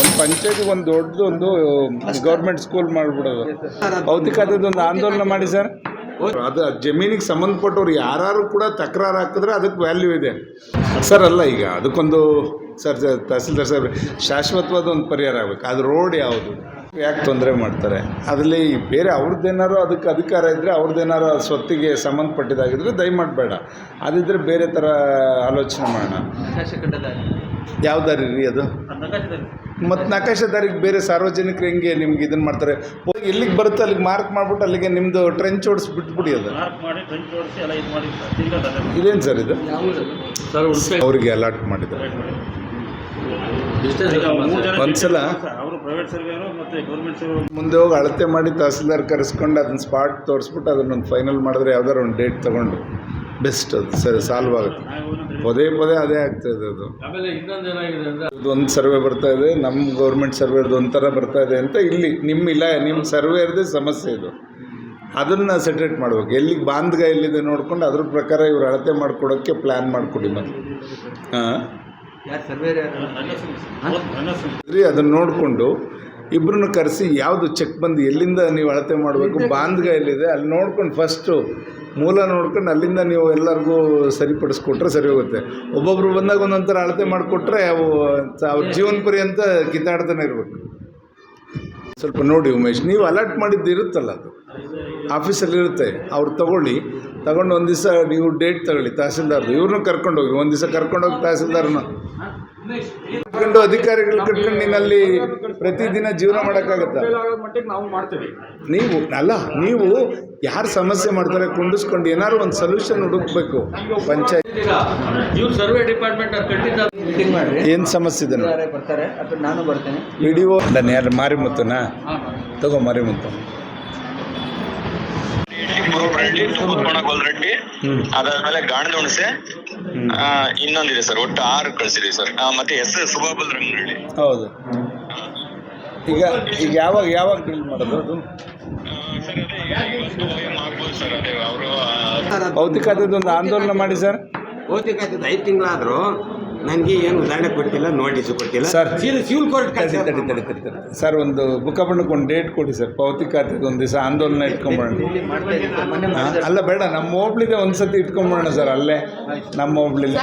ಒಂದು ಪಂಚಾಯತಿ ಒಂದು ದೊಡ್ಡದೊಂದು ಗೌರ್ಮೆಂಟ್ ಸ್ಕೂಲ್ ಮಾಡಿಬಿಡೋದು. ಒಂದು ಆಂದೋಲನ ಮಾಡಿ ಸರ್. ಅದು ಜಮೀನಿಗೆ ಸಂಬಂಧಪಟ್ಟವ್ರು ಯಾರು ಕೂಡ ತಕರಾರು ಹಾಕಿದ್ರೆ ಅದಕ್ಕೆ ವ್ಯಾಲ್ಯೂ ಇದೆ. ಸರ್ ಅಲ್ಲ ಈಗ ಅದಕ್ಕೊಂದು ಸರ್ ತಹಸೀಲ್ದಾರ್ ಸರ್ ಶಾಶ್ವತವಾದ ಒಂದು ಪರಿಹಾರ ಆಗಬೇಕು. ಅದು ರೋಡ್ ಯಾವುದು? ಯಾಕೆ ತೊಂದರೆ ಮಾಡ್ತಾರೆ? ಅದರಲ್ಲಿ ಬೇರೆ ಅವ್ರದ್ದೇನಾರು ಅದಕ್ಕೆ ಅಧಿಕಾರ ಇದ್ದರೆ ಅವ್ರದ್ದೇನಾರು ಸ್ವತ್ತಿಗೆ ಸಂಬಂಧಪಟ್ಟಿದ್ದಾಗಿದ್ರೆ ದಯಮಾಡಿ ಬೇಡ. ಅದಿದ್ದರೆ ಬೇರೆ ಥರ ಆಲೋಚನೆ ಮಾಡೋಣ. ಯಾವ ದಾರಿ ರೀ ಅದು? ಮತ್ತು ನಕಾಶೆ ದಾರಿಗೆ ಬೇರೆ ಸಾರ್ವಜನಿಕರು ಹೆಂಗೆ ನಿಮ್ಗೆ ಇದನ್ನು ಮಾಡ್ತಾರೆ? ಹೋಗಿ ಎಲ್ಲಿಗೆ ಬರುತ್ತೆ ಅಲ್ಲಿಗೆ ಮಾರ್ಕ್ ಮಾಡಿಬಿಟ್ಟು ಅಲ್ಲಿಗೆ ನಿಮ್ಮದು ಟ್ರೆಂಚ್ ಓಡಿಸಿ ಬಿಟ್ಬಿಡಿ ಅದು. ಮಾರ್ಕ್ ಮಾಡಿ ಟ್ರೆಂಚ್ ಓಡಿಸಿ ಎಲ್ಲ ಇದು ಮಾಡಿ ತಿರ್ಗಾ ಇದೇನು ಸರ್ ಇದು? ಅವರಿಗೆ ಅಲಾಟ್ ಮಾಡಿದ್ದಾರೆ ಒಂದ್ಸಲ. ಮುಂದೆ ಹೋಗಿ ಅಳತೆ ಮಾಡಿ ತಹಸೀಲ್ದಾರ್ ಕರೆಸ್ಕೊಂಡು ಅದನ್ನ ಸ್ಪಾಟ್ ತೋರಿಸ್ಬಿಟ್ಟು ಅದನ್ನೊಂದು ಫೈನಲ್ ಮಾಡಿದ್ರೆ ಯಾವ್ದಾರು ಒಂದು ಡೇಟ್ ತಗೊಂಡು. ಬೆಸ್ಟ್ ಅದು. ಸರಿ ಸಾಲ್ವ್ ಆಗುತ್ತೆ. ಪದೇ ಪದೇ ಅದೇ ಆಗ್ತಾಯಿದೆ ಅದು. ಆಮೇಲೆ ಇನ್ನೊಂದು ಏನಾಗಿದೆ ಅಂದ್ರೆ ಒಂದು ಸರ್ವೆ ಬರ್ತಾ ಇದೆ ನಮ್ಮ ಗೌರ್ಮೆಂಟ್ ಸರ್ವೇರ್ದು ಒಂಥರ ಬರ್ತಾ ಇದೆ ಅಂತ ಇಲ್ಲಿ ನಿಮ್ಮ ಇಲ್ಲ ನಿಮ್ಮ ಸರ್ವೇರ್ದೇ ಸಮಸ್ಯೆ ಇದು. ಅದನ್ನು ಸೆಟ್ರೇಟ್ ಮಾಡ್ಬೇಕು. ಎಲ್ಲಿಗೆ ಬಾಂಧಗ ಎಲ್ಲಿದೆ ನೋಡ್ಕೊಂಡು ಅದ್ರ ಪ್ರಕಾರ ಇವ್ರು ಅಳತೆ ಮಾಡ್ಕೊಡೋಕ್ಕೆ ಪ್ಲ್ಯಾನ್ ಮಾಡಿಕೊಡಿ ಮತ್ತೆ ಹಾಂ ಅದನ್ನು ನೋಡಿಕೊಂಡು ಇಬ್ಬರನ್ನು ಕರೆಸಿ ಯಾವುದು ಚೆಕ್ ಬಂದು ಎಲ್ಲಿಂದ ನೀವು ಅಳತೆ ಮಾಡಬೇಕು ಬಾಂಧಗ ಎಲ್ಲಿದೆ ಅಲ್ಲಿ ನೋಡ್ಕೊಂಡು ಫಸ್ಟು ಮೂಲ ನೋಡ್ಕೊಂಡು ಅಲ್ಲಿಂದ ನೀವು ಎಲ್ಲರಿಗೂ ಸರಿಪಡಿಸ್ಕೊಟ್ರೆ ಸರಿ ಹೋಗುತ್ತೆ. ಒಬ್ಬೊಬ್ರು ಬಂದಾಗ ಒಂದೊಂಥರ ಥರ ಅಳತೆ ಮಾಡಿಕೊಟ್ರೆ ಅವು ಅವ್ರ ಜೀವನ ಪರ್ಯಂತ ಕಿತ್ತಾಡ್ತಾನೆ ಇರಬೇಕು. ಸ್ವಲ್ಪ ನೋಡಿ ಉಮೇಶ್, ನೀವು ಅಲರ್ಟ್ ಮಾಡಿದ್ದು ಇರುತ್ತಲ್ಲ ಅದು. ಆಫೀಸಲ್ಲಿ ಇರುತ್ತೆ, ಅವ್ರು ತಗೊಳ್ಳಿ. ತಗೊಂಡು ಒಂದು ದಿವಸ ನೀವು ಡೇಟ್ ತಗೊಳ್ಳಿ, ತಹಸೀಲ್ದಾರ್ದು. ಇವ್ರನ್ನೂ ಕರ್ಕೊಂಡೋಗಿ, ಒಂದು ದಿವಸ ಕರ್ಕೊಂಡೋಗಿ ತಹಸೀಲ್ದಾರ್ನ. ಅಧಿಕಾರಿಗಳು ಕಟ್ಕೊಂಡು ನಿನ್ನಲ್ಲಿ ಪ್ರತಿದಿನ ಜೀವನ ಮಾಡೋಕ್ಕಾಗತ್ತಾ? ನಾವು ಮಾಡ್ತೀವಿ ನೀವು ಅಲ್ಲ ನೀವು ಯಾರು ಸಮಸ್ಯೆ ಮಾಡ್ತಾರೆ ಕುಂಡಿಸ್ಕೊಂಡು ಏನಾದ್ರು ಒಂದು ಸೊಲ್ಯೂಷನ್ ಹುಡುಕ್ಬೇಕು ಪಂಚಾಯತ್. ಏನ್ ಸಮಸ್ಯೆ ಇದೆ ತಗೋ ನಾನು ಬರ್ತೇನೆ. ಯಾರು ಮಾರಿಮುತ್ತನಾ? ತಗೋ ಮಾರಿಮುತ್ತು. ರೆಡ್ಡಿ ತುಪ್ಪತ್ಕೊಣಗೋಲ್ ರೆಡ್ಡಿ ಅದಾದ್ಮೇಲೆ ಗಾಣದ ಹುಣಸೆ ಇನ್ನೊಂದಿದೆ ಸರ್ ಒಟ್ಟು ಆರು ಕಳ್ಸಿದೀವಿ ಸರ್ ಮತ್ತೆ ಎಸ್ ಸುಬಾಬಲ್ ರಂಗನಹಳ್ಳಿ ಹೌದು ಈಗ ಈಗ ಯಾವಾಗ ಯಾವಾಗ ಡೀಲ್ ಮಾಡೋದು ಅದು ಅದೇ ಒಂದು ಆಂದೋಲನ ಮಾಡಿ ಸರ್ ಭೌತಿಕ ಐದು ತಿಂಗಳಾದರೂ ನನಗೆ ಏನು ಉದಾಹರಣೆ ಕೊಟ್ಟಿಲ್ಲ ನೋಟಿಸ್ ಕೊಟ್ಟಿಲ್ಲ. ಸರ್. ಫ್ಯೂಲ್ ಸಿವಿಲ್ ಕೋರ್ಟ್ ಸರ್ ಒಂದು ಬುಕ್ಕಬಣ್ಣಕ್ಕೆ ಒಂದು ಡೇಟ್ ಕೊಡಿ ಸರ್ ಭೌತಿಕವಾದದ್ದು ಒಂದು ದಿವಸ ಆಂದೋಲನ? ಮಾಡಿದ್ದಾರೆ. ಅಲ್ಲ ಬೇಡ. ನಮ್ಮ ಹೋಬ್ಳಿದೆ ಒಂದ್ಸತಿ ಇಟ್ಕೊಂಬರೋಣ ಸರ್ ಅಲ್ಲೇ. ನಮ್ಮ ಹೋಬ್ಳಿಲ್ಲ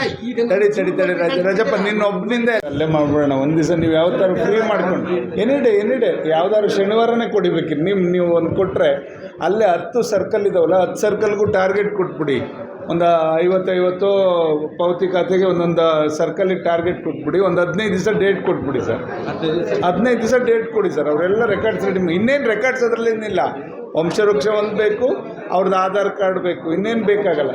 ತಡಿ ತಡಿ ತಡಿ ರಜ ರಜಪ್ಪ ನಿನ್ನ ಒಬ್ಬನಿಂದ ಅಲ್ಲೇ ಮಾಡ್ಬಿಡೋಣ. ಒಂದು ದಿವಸ ನೀವು ಯಾವ ಥರ ಫ್ರೀ ಮಾಡ್ಕೊಂಡು. ಎನಿ ಡೇ ಎನಿ ಡೇ ಯಾವ್ದಾದ್ರು ಶನಿವಾರನೇ ಕೊಡಿಬೇಕು ನೀವು ನೀವು ಒಂದು ಕೊಟ್ಟರೆ ಅಲ್ಲೇ ಹತ್ತು ಸರ್ಕಲ್ ಇದಾವಲ್ಲ ಹತ್ತು ಸರ್ಕಲ್ಗೂ ಟಾರ್ಗೆಟ್ ಕೊಟ್ಬಿಡಿ. ಒಂದು ಐವತ್ತೈವತ್ತು ಪಾವತಿ ಖಾತೆಗೆ ಒಂದೊಂದು ಸರ್ಕಲಿಗೆ ಟಾರ್ಗೆಟ್ ಕೊಟ್ಬಿಡಿ ಒಂದು ಹದಿನೈದು ದಿವಸ ಡೇಟ್ ಕೊಟ್ಬಿಡಿ ಸರ್ ಹದಿನೈದು ದಿವಸ. ಡೇಟ್ ಕೊಡಿ ಸರ್ ಅವರೆಲ್ಲ ರೆಕಾರ್ಡ್ಸ್ ರೆಡಿ ಇನ್ನೇನು ರೆಕಾರ್ಡ್ಸ್ ಅದರಲ್ಲಿ ಏನಿಲ್ಲ ವಂಶವೃಕ್ಷ ಒಂದು ಬೇಕು ಅವ್ರದ್ದು ಆಧಾರ್ ಕಾರ್ಡ್ ಬೇಕು, ಇನ್ನೇನು ಬೇಕಾಗಲ್ಲ.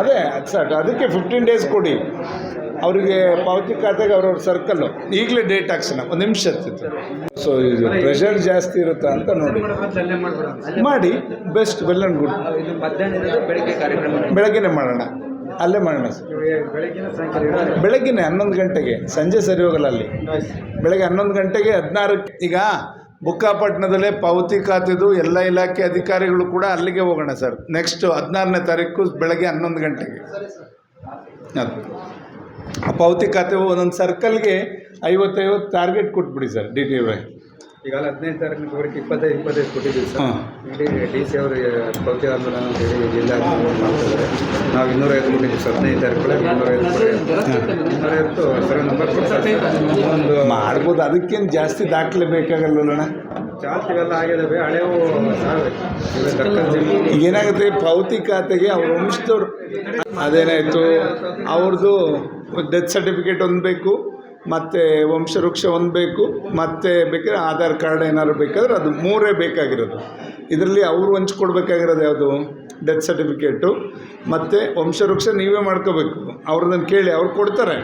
ಅದೇ ಸರ್ ಅದಕ್ಕೆ ಫಿಫ್ಟೀನ್ ಡೇಸ್ ಕೊಡಿ. ಅವರಿಗೆ ಪಾವತಿ ಖಾತೆಗೆ ಅವ್ರವ್ರ ಸರ್ಕಲ್ಲು ಈಗಲೇ ಡೇಟ್ ಹಾಕ್ಸೋಣ, ಒಂದು ನಿಮಿಷ ಇರ್ತಿತ್ತು ಸೊ ಇದು ಪ್ರೆಷರ್ ಜಾಸ್ತಿ ಇರುತ್ತಾ ಅಂತ ನೋಡಿ. ಮಾಡಿ ಬೆಸ್ಟ್ ವೆಲ್ ಆ್ಯಂಡ್ ಗುಡ್ ಬೆಳಗ್ಗೆನೆ ಮಾಡೋಣ. ಅಲ್ಲೇ ಮಾಡೋಣ ಸರ್. ಹನ್ನೊಂದು ಗಂಟೆಗೆ, ಸಂಜೆ ಸರಿ ಹೋಗಲ್ಲ ಅಲ್ಲಿ. ಬೆಳಗ್ಗೆ ಹನ್ನೊಂದು ಗಂಟೆಗೆ ಹದಿನಾರಕ್ಕೆ, ಈಗ ಬುಕ್ಕಾಪಟ್ಟಣದಲ್ಲೇ ಪಾವತಿ ಖಾತೆದು ಎಲ್ಲ ಇಲಾಖೆ ಅಧಿಕಾರಿಗಳು ಕೂಡ ಅಲ್ಲಿಗೆ ಹೋಗೋಣ ಸರ್. ನೆಕ್ಸ್ಟ್ ಹದಿನಾರನೇ ತಾರೀಕು ಬೆಳಗ್ಗೆ ಹನ್ನೊಂದು ಗಂಟೆಗೆ. ಅದು ಪಾವತಿ ಖಾತೆ ಒಂದೊಂದು ಸರ್ಕಲ್ಗೆ ಐವತ್ತೈವತ್ತು ಟಾರ್ಗೆಟ್ ಕೊಟ್ಬಿಡಿ ಸರ್ ಡಿ ಟಿ ವೈ ಈಗ ಹದಿನೈದು ತಾರೀಕು ಬರೋಕ್ಕೆ ಇಪ್ಪತ್ತೈದು ಇಪ್ಪತ್ತೈದು ಕೊಟ್ಟಿದ್ದೀವಿ ಸರ್. ಹಾಂ. ಇಡೀ ಡಿ ಸಿ ಅವರು ಪೌತಿ ಆಂದೋಲನ ಅಂತ ಹೇಳಿ ಜಿಲ್ಲಾ ಮಾಡ್ತಿದ್ದಾರೆ. ನಾವು ಇನ್ನೂರೈವತ್ತು ಕೊಟ್ಟಿದ್ದೀವಿ ಸರ್ ಹದಿನೈದು ತಾರೀಕು ಒಳಗೆ ಇನ್ನೂರೈವತ್ತು ಇನ್ನೂರೈವತ್ತು ಸರ್ ನಂಬರ್ ಒಂದು ಮಾಡ್ಬೋದು ಅದಕ್ಕೇನು ಜಾಸ್ತಿ ದಾಖಲೆ ಬೇಕಾಗಲ್ಲಣ್ಣ ಜಾಸ್ತಿ ಇವೆಲ್ಲ ಆಗಿದ್ದಾವೆ ಹಳೆವು ಸಾವೆ ಇವೆ ದಕ್ಕನ್ ಜಿಲ್ಲೆ. ಈಗ ಏನಾಗುತ್ತೆ ಪಾವತಿ ಖಾತೆಗೆ ಅವ್ರ ವಂಶದವ್ರು ಅದೇನಾಯಿತು ಅವ್ರದ್ದು ಡೆತ್ ಸರ್ಟಿಫಿಕೇಟ್ ಒಂದು ಬೇಕು. ಮತ್ತು ವಂಶವೃಕ್ಷ ಒಂದು ಬೇಕು ಮತ್ತು ಬೇಕಾದ್ರೆ ಆಧಾರ್ ಕಾರ್ಡ್ ಏನಾದ್ರು ಬೇಕಾದ್ರೆ ಅದು ಮೂರೇ ಬೇಕಾಗಿರೋದು. ಇದರಲ್ಲಿ ಅವ್ರು ಹಂಚ್ಕೊಡ್ಬೇಕಾಗಿರೋದು ಯಾವುದು? ಡೆತ್ ಸರ್ಟಿಫಿಕೇಟು ಮತ್ತು ವಂಶವೃಕ್ಷ ನೀವೇ ಮಾಡ್ಕೋಬೇಕು. ಅವ್ರದನ್ನು ಕೇಳಿ, ಅವ್ರು ಕೊಡ್ತಾರೆ.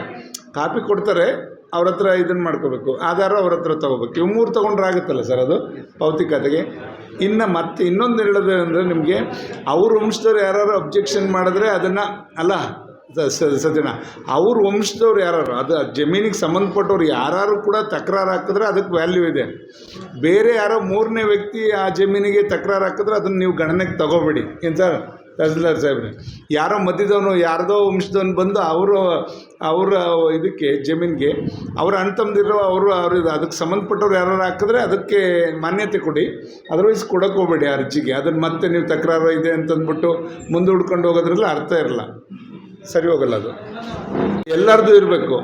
ಕಾಪಿ ಕೊಡ್ತಾರೆ, ಅವ್ರ ಹತ್ರ ಇದನ್ನು ಮಾಡ್ಕೋಬೇಕು. ಆಧಾರ ಅವ್ರ ಹತ್ರ ತೊಗೋಬೇಕು. ಇವು ಮೂರು ತೊಗೊಂಡ್ರೆ ಆಗುತ್ತಲ್ಲ ಸರ್ ಅದು ಪಾವತಿ ಖಾತೆಗೆ ಇನ್ನು ಮತ್ತೆ ಇನ್ನೊಂದು ಹೇಳೋದು ಅಂದರೆ ನಿಮಗೆ, ಅವ್ರ ವಂಶದವ್ರು ಯಾರು ಅಬ್ಜೆಕ್ಷನ್ ಮಾಡಿದ್ರೆ ಅದನ್ನು, ಅಲ್ಲ ಸತ್ಯನ ಅವ್ರ ವಂಶದವ್ರು ಯಾರು ಅದು ಜಮೀನಿಗೆ ಸಂಬಂಧಪಟ್ಟವ್ರು ಯಾರು ಕೂಡ ತಕರಾರು ಹಾಕಿದ್ರೆ ಅದಕ್ಕೆ ವ್ಯಾಲ್ಯೂ ಇದೆ. ಬೇರೆ ಯಾರೋ ಮೂರನೇ ವ್ಯಕ್ತಿ ಆ ಜಮೀನಿಗೆ ತಕರಾರು ಹಾಕಿದ್ರೆ ಅದನ್ನು ನೀವು ಗಣನೆಗೆ ತಗೋಬೇಡಿ. ಏನು ಸರ್? ತಹಸೀಲ್ದಾರ್ ಸಾಹೇಬ್ರೆ, ಯಾರೋ ಮಧ್ಯದವನು ಯಾರದೋ ವಂಶದವನು ಬಂದು ಅವರು, ಅವರ ಇದಕ್ಕೆ, ಜಮೀನಿಗೆ, ಅವ್ರ ಅಣ್ಣ ತಮ್ಮದಿರೋ ಅವರು ಅವ್ರ ಅದಕ್ಕೆ ಸಂಬಂಧಪಟ್ಟವ್ರು ಯಾರು ಹಾಕಿದ್ರೆ ಅದಕ್ಕೆ ಮಾನ್ಯತೆ ಕೊಡಿ. ಅದರ್ವೈಸ್ ಕೊಡೋಕೆ ಹೋಗ್ಬೇಡಿ ಅರ್ಜಿಗೆ. ಅದನ್ನು ಮತ್ತೆ ನೀವು ತಕರಾರು ಇದೆ ಅಂತಂದ್ಬಿಟ್ಟು ಮುಂದೆ ಹುಡ್ಕೊಂಡು ಹೋಗೋದ್ರಲ್ಲಿ ಅರ್ಥ ಇರಲ್ಲ. ಸರಿ ಹೋಗಲ್ಲ ಅದು. ಎಲ್ಲರದು ಇರಬೇಕು.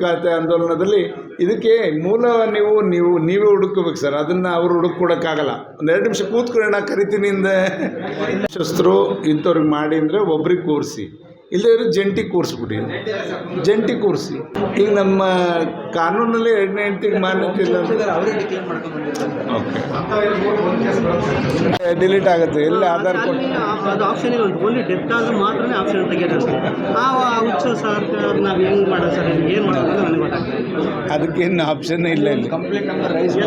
ಖಾತೆ ಆಂದೋಲನದಲ್ಲಿ ಇದಕ್ಕೆ ಮೂಲ ನೀವು ನೀವು, ನೀವೇ ಹುಡುಕೋಬೇಕು ಸರ್. ಅದನ್ನು ಅವರು ಹುಡುಕೊಡೋಕ್ಕಾಗಲ್ಲ ಒಂದು ಎರಡು ನಿಮಿಷ ಕೂತ್ಕೊಳ್ಳೋಣ, ಕರಿತೀನಿ ಶಸ್ತ್ರು ಇಂಥವ್ರಿಗೆ ಮಾಡಿ ಅಂದರೆ ಒಬ್ರಿಗೆ ಕೂರಿಸಿ. ಇಲ್ಲದೇ ಜಂಟಿ ಕೂರಿಸ್ಬಿಡಿ ಜಂಟಿ ಕೂರಿಸಿ ಈಗ ನಮ್ಮ ಕಾನೂನಲ್ಲಿ ಎರಡನೇ ಹೆಂಡತಿಗೆ ಮಾನ್ಯತೆ ಇಲ್ಲ ಓಕೆ. ಡಿಲೀಟ್ ಆಗುತ್ತೆ. ಎಲ್ಲಿ ಆಧಾರ್ ಕಾರ್ಡ್ ಅದು ಆಪ್ಷನ್ ಇಲ್ಲ ಓನ್ಲಿ ಡೆತ್ ಆದ್ರೆ ಮಾತ್ರನೇ ಆಪ್ಷನ್ ತೆಗಿಯೋದು. ಆ ಹುಚ್ಚು ಸರ್ ನಾವು ಏನು ಮಾಡೋದು ಸರ್? ಏನು ಮಾಡೋದು ನನಗೆ ಗೊತ್ತಾಗ್ತದೆ ಅದಕ್ಕೇನು ಆಪ್ಷನ್ ಇಲ್ಲ ಇಲ್ಲಿ.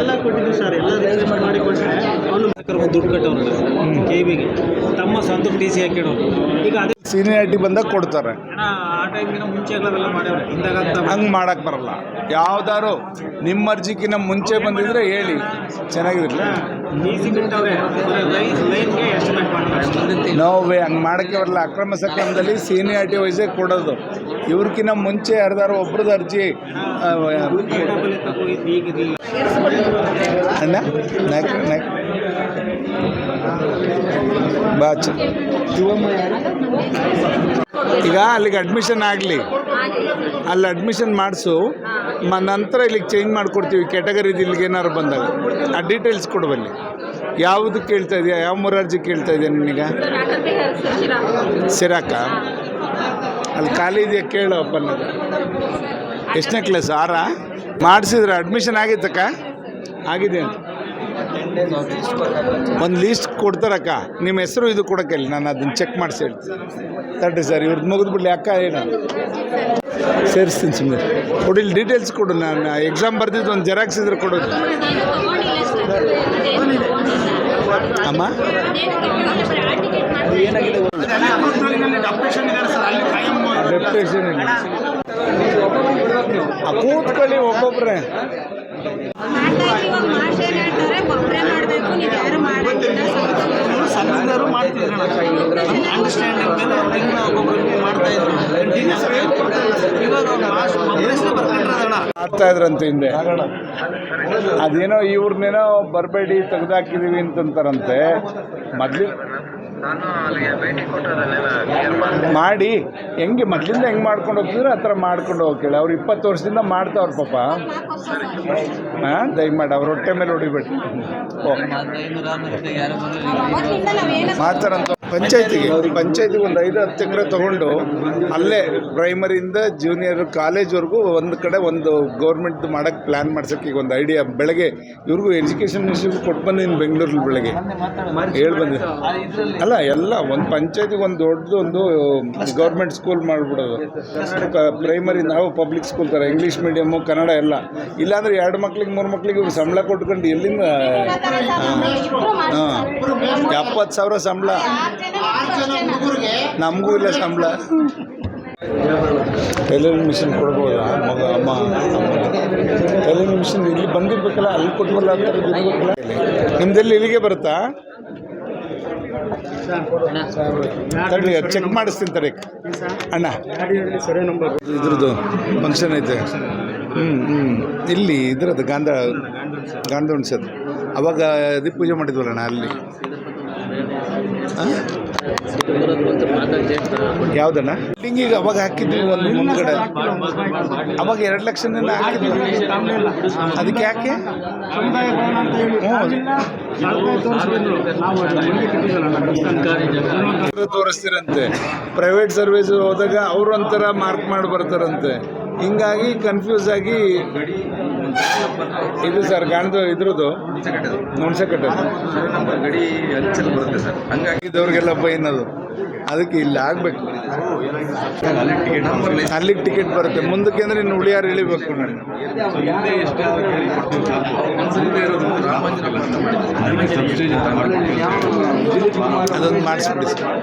ಎಲ್ಲ ಕೊಟ್ಟಿದ್ದೀವಿ ಸರ್. ಎಲ್ಲ ರೈಸ್ ಮಾಡಿ ಕೊಟ್ಟರೆ ಅವನು ದುಡ್ಡು ಕಟ್ಟೋರು ಕೆ ಬಿಗೆ ತಮ್ಮ ಸ್ವಂತ ಟಿ ಸಿ ಹಾಕಿಡೋರು. ಈಗ ಅದೇ ಸೀನಿಯಾರಿಟಿ ಬಂದಾಗ ಕೊಡ್ತಾರೆ. ಆ ಟೈಮ್ಗಿನ ಮುಂಚೆ ಎಲ್ಲ ಮಾಡ್ಯಾವ್ರೆ. ಅಂತ ಹಂಗೆ ಮಾಡಕ್ಕೆ ಬರಲ್ಲ. ಯಾವ್ದಾರು ನಿಮ್ಮ ಅರ್ಜಿಕಿನ ಮುಂಚೆ ಬಂದಿದ್ರೆ ಹೇಳಿ. ಚೆನ್ನಾಗಿರಲಿಲ್ಲ ಟಿ ಸಿ ಬಿಟ್ಟವ್ರೆ. ಲೈನ್ ಲೈನ್ಗೆ ಎಸ್ಟಿಮೇಟ್ ಮಾಡ್ತಾರೆ. ನೋವೇ ಹಂಗೆ ಮಾಡೋಕ್ಕೆ ಬರಲ್ಲ. ಅಕ್ರಮ ಸಕ್ರಮದಲ್ಲಿ ಸೀನಿಯಾರಿಟಿ ವೈಸೇ ಕೊಡೋದು. ಇವ್ರಕಿನ್ನ ಮುಂಚೆ ಯಾರ್ದಾರು ಒಬ್ರದ್ದು ಅರ್ಜಿ ಅಣ್ಣ ನಾಕ್ ನಾಕ್ ಈಗ ಅಲ್ಲಿಗೆ ಅಡ್ಮಿಷನ್ ಆಗಲಿ. ಅಲ್ಲಿ ಅಡ್ಮಿಷನ್ ಮಾಡಿಸು. ನಂತರ ಇಲ್ಲಿಗೆ ಚೇಂಜ್ ಮಾಡಿಕೊಡ್ತೀವಿ. ಕ್ಯಾಟಗರಿದು ಇಲ್ಲಿಗೆ ಏನಾದ್ರು ಬಂದಾಗ. ಆ ಡೀಟೇಲ್ಸ್ ಕೊಡು ಬನ್ನಿ. ಯಾವುದು ಕೇಳ್ತಾ ಇದೆಯಾ? ಯಾವ ಮೊರಾರ್ಜಿ ಕೇಳ್ತಾ ಇದೆಯಾ ನಿನಗ? ಸಿರಾಕ. ಅಲ್ಲಿ ಖಾಲಿ ಇದೆಯಾ? ಕೇಳು ಎಷ್ಟನೇ ಕ್ಲಾಸ್ ಆರಾ? ಮಾಡಿಸಿದ್ರೆ ಅಡ್ಮಿಷನ್ ಆಗಿತ್ತಕ್ಕ? ಆಗಿದೆ ಅಂತ ಒಂದು ಲೀಸ್ಟ್ ಕೊಡ್ತಾರಕ್ಕ. ನಿಮ್ಮ ಹೆಸರು ಇದು ಕೊಡೋಕ್ಕೆ ನಾನು ಅದನ್ನು ಚೆಕ್ ಮಾಡಿಸಿ ಹೇಳ್ತೀನಿ. ತಡ್ರಿ ಸರ್ ಇವ್ರದ್ದು ಮುಗಿದ್ಬಿಡ್ಲಿ ಅಕ್ಕ, ಏನು. ಸೇರಿಸ್ತೀನಿ ಸುಮ್ಮನೆ ಕೊಡಿ ಇಲ್ಲಿ ಡೀಟೇಲ್ಸ್ ಕೊಡು, ನಾನು ಎಕ್ಸಾಮ್ ಬರ್ದಿದ್ದು ಒಂದು ಜೆರಾಕ್ಸ್ ಇದ್ರೆ ಕೊಡೋದು ಅಮ್ಮ? ಡೆಪ್ಯುಟೇಷನ್ ಇಲ್ಲ. ಕೂತ್ಕೊಳ್ಳಿ ಒಬ್ಬೊಬ್ರೆ. ಸಂಘದವರು ಮಾಡ್ತಿದ್ರು ಅಂಡರ್ಸ್ಟ್ಯಾಂಡಿಂಗ್ ಮೇಲೆ ಅವ್ರಿಂದ ಒಬ್ಬೊಬ್ಬರಿಗೆ ಮಾಡ್ತಾ ಇದ್ರು. ಇವಾಗ ಒಬ್ಬರೇ ಬರ್ಕೊಂಡ್ರದಣ್ಣ ಆಗ್ತಾ ಇದ್ರಂತೆ ಹಿಂದೆ. ಅದೇನೋ ಇವ್ರನ್ನೇನೋ ಬರಬೇಡಿ ತೆಗೆದಾಕಿದೀವಿ ಅಂತಂತಾರಂತೆ. ಮೊದ್ಲು ಮಾಡಿ ಹೆಂಗೆ ಮೊದ್ಲಿಂದ ಹೆಂಗೆ ಮಾಡ್ಕೊಂಡು ಹೋಗ್ತಿದ್ರು ಆ ಥರ ಮಾಡ್ಕೊಂಡು ಹೋಗ್ಕೇಳಿ ಅವ್ರು ಇಪ್ಪತ್ತು ವರ್ಷದಿಂದ ಮಾಡ್ತಾವ್ರ ಪಾಪ. ಹಾಂ ದಯಮಾಡಿ ಅವ್ರ ಹೊಟ್ಟೆ ಮೇಲೆ ಹೊಡಿಬೇಡಿ. ಓ. ಮಾಡ್ತಾರಂತ ಪಂಚಾಯತಿಗೆ. ಪಂಚಾಯತಿಗೆ ಒಂದು ಐದು ಹತ್ತು ಎಕರೆ ತೊಗೊಂಡು ಅಲ್ಲೇ ಪ್ರೈಮರಿಯಿಂದ ಜೂನಿಯರ್ ಕಾಲೇಜ್ವರೆಗೂ ಒಂದು ಕಡೆ ಒಂದು ಗೌರ್ಮೆಂಟ್ ಮಾಡೋಕ್ಕೆ ಪ್ಲ್ಯಾನ್ ಮಾಡ್ಸೋಕ್ಕೆ ಈಗ ಒಂದು ಐಡಿಯಾ ಬೆಳಗ್ಗೆ ಇವ್ರಿಗೂ ಎಜುಕೇಷನ್ ಮಿನಿಸ್ಟ್ರಿಗೆ ಕೊಟ್ಟು ಬಂದಿನಿ ಬೆಂಗಳೂರಲ್ಲಿ ಬೆಳಗ್ಗೆ. ಹೇಳಿ ಬಂದೆ. ಅಲ್ಲ ಎಲ್ಲ ಒಂದು ಪಂಚಾಯತಿಗೆ ಒಂದು ದೊಡ್ಡದು ಒಂದು ಗೌರ್ಮೆಂಟ್ ಸ್ಕೂಲ್ ಮಾಡಿಬಿಡೋದು. ಪ್ರೈಮರಿ ನಾವು ಪಬ್ಲಿಕ್ ಸ್ಕೂಲ್ ಥರ ಇಂಗ್ಲೀಷ್ ಮೀಡಿಯಮ್ಮು ಕನ್ನಡ ಎಲ್ಲ. ಇಲ್ಲಾಂದ್ರೆ ಎರಡು ಮಕ್ಳಿಗೆ ಮೂರು ಮಕ್ಳಿಗೆ ಇವ್ರು ಸಂಬಳ ಕೊಟ್ಕೊಂಡು ಎಲ್ಲಿಂದ ಹಾಂ ಎಪ್ಪತ್ತು ಸಾವಿರ ಸಂಬಳ. ನಮಗೂ ಇಲ್ಲ ಸಂಬಳ. ಟೈಲರಿಂಗ್ ಮಿಷಿನ್ ಕೊಡ್ಬೋದಾ? ಮಗ, ಅಮ್ಮ ಟೈಲರಿಂಗ್ ಮಿಷಿನ್ ಇಲ್ಲಿ ಬಂದಿರ್ಬೇಕಲ್ಲ, ಅಲ್ಲಿ ಕೊಟ್ಬಲ್ಲ ನಿಮ್ದೆಲ್ಲಿ ಇಲ್ಲಿಗೆ ಬರುತ್ತಾ? ಚೆಕ್ ಮಾಡಿಸ್ತೀನಿ ತಡಿ. ಅಣ್ಣ. ಇದ್ರದ್ದು ಫಂಕ್ಷನ್ ಐತೆ. ಹ್ಞೂ ಹ್ಞೂ ಇಲ್ಲಿ ಇದ್ರದ್ದು ಗಾಂಧ ಗಾಂಧ ಉಣ್ಸೋದು ಅವಾಗ ಇದು ಪೂಜೆ ಮಾಡಿದ್ವಲ್ಲ ಅಣ್ಣ ಅಲ್ಲಿ? ಯಾವುದಣ್ಣ? ಈಗ ಅವಾಗ ಹಾಕಿದ್ವಿ ಒಂದು ಮುಂದ್ಗಡೆ. ಅವಾಗ ಎರಡು ಲಕ್ಷನ ಹಾಕಿದ್ವಿ ಅದಕ್ಕೆ ಯಾಕೆ? ತೋರಿಸ್ತಿರಂತೆ. ಪ್ರೈವೇಟ್ ಸರ್ವಿಸ್ ಹೋದಾಗ ಅವ್ರ ಒಂಥರ ಮಾರ್ಕ್ ಮಾಡಿ ಬರ್ತಾರಂತೆ. ಹಿಂಗಾಗಿ ಕನ್ಫ್ಯೂಸ್ ಆಗಿ ಇದು ಸರ್ ಗಾಣದು ಇದ್ರದ್ದು? ಹುಣಸೆ ಕಟ್ಟೋದು ಗಡಿ ಅಂಚಲ್ಲಿ ಬರುತ್ತೆ ಸರ್ ಹಂಗಾಗಿದ್ದವ್ರಿಗೆಲ್ಲ ಫೈನ್ ಅದು ಅದಕ್ಕೆ ಇಲ್ಲಿ ಆಗಬೇಕು. ಅಲ್ಲಿಗೆ ಟಿಕೆಟ್ ಬರುತ್ತೆ. ಮುಂದಕ್ಕೆ ಅಂದ್ರೆ ಇನ್ನು ಉಳಿಯಾರು ಇಳಿಬೇಕು ನಾನು. ಅದೊಂದು ಮಾಡಿಸ್ಬಿಡಿ ಸರ್.